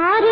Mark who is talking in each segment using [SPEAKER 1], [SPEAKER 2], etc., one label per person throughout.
[SPEAKER 1] Are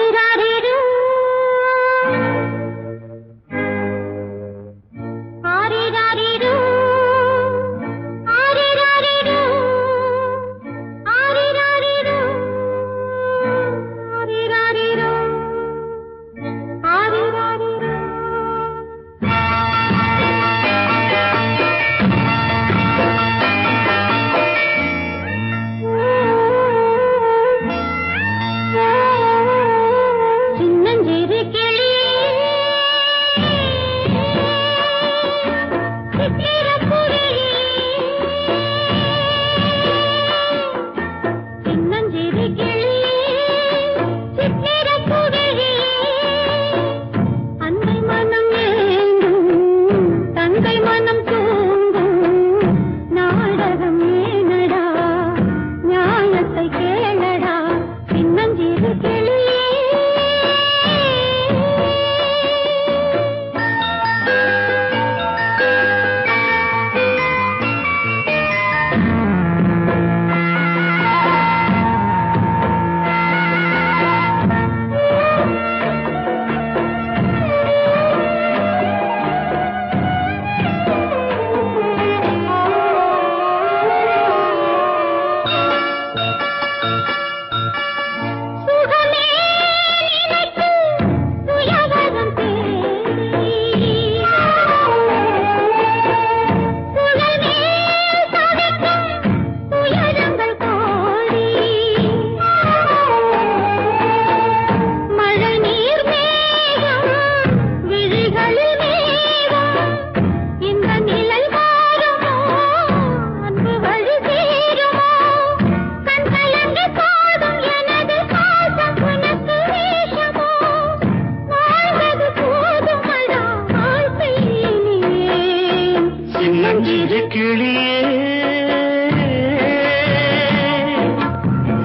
[SPEAKER 1] சின்னஞ்சிறு கிளியே.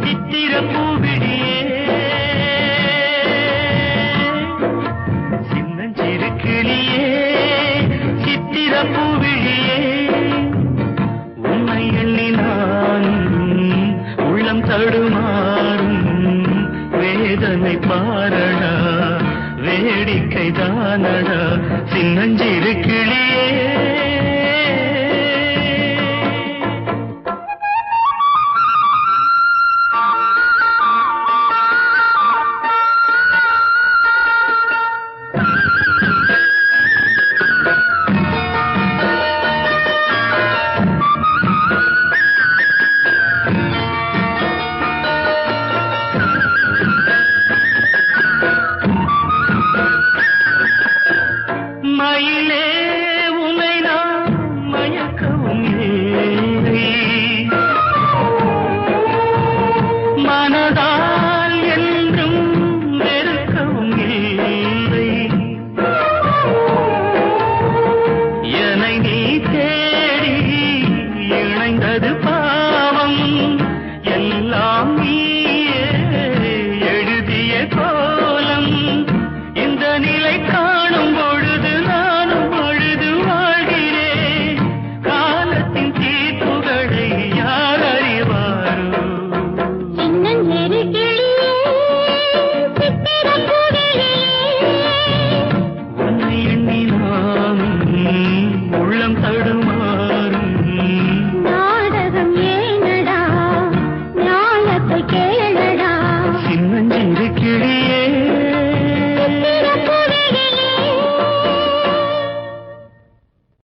[SPEAKER 1] சித்திர பூவிடியே. சின்னஞ்சிறு கிளியே சித்திர பூவிழியே உன்னை எண்ணி நான் உள்ளம் தடுமாறும் வேதனை பாரடா வேடிக்கை தானடா. சின்னஞ்சிறு கிளியே.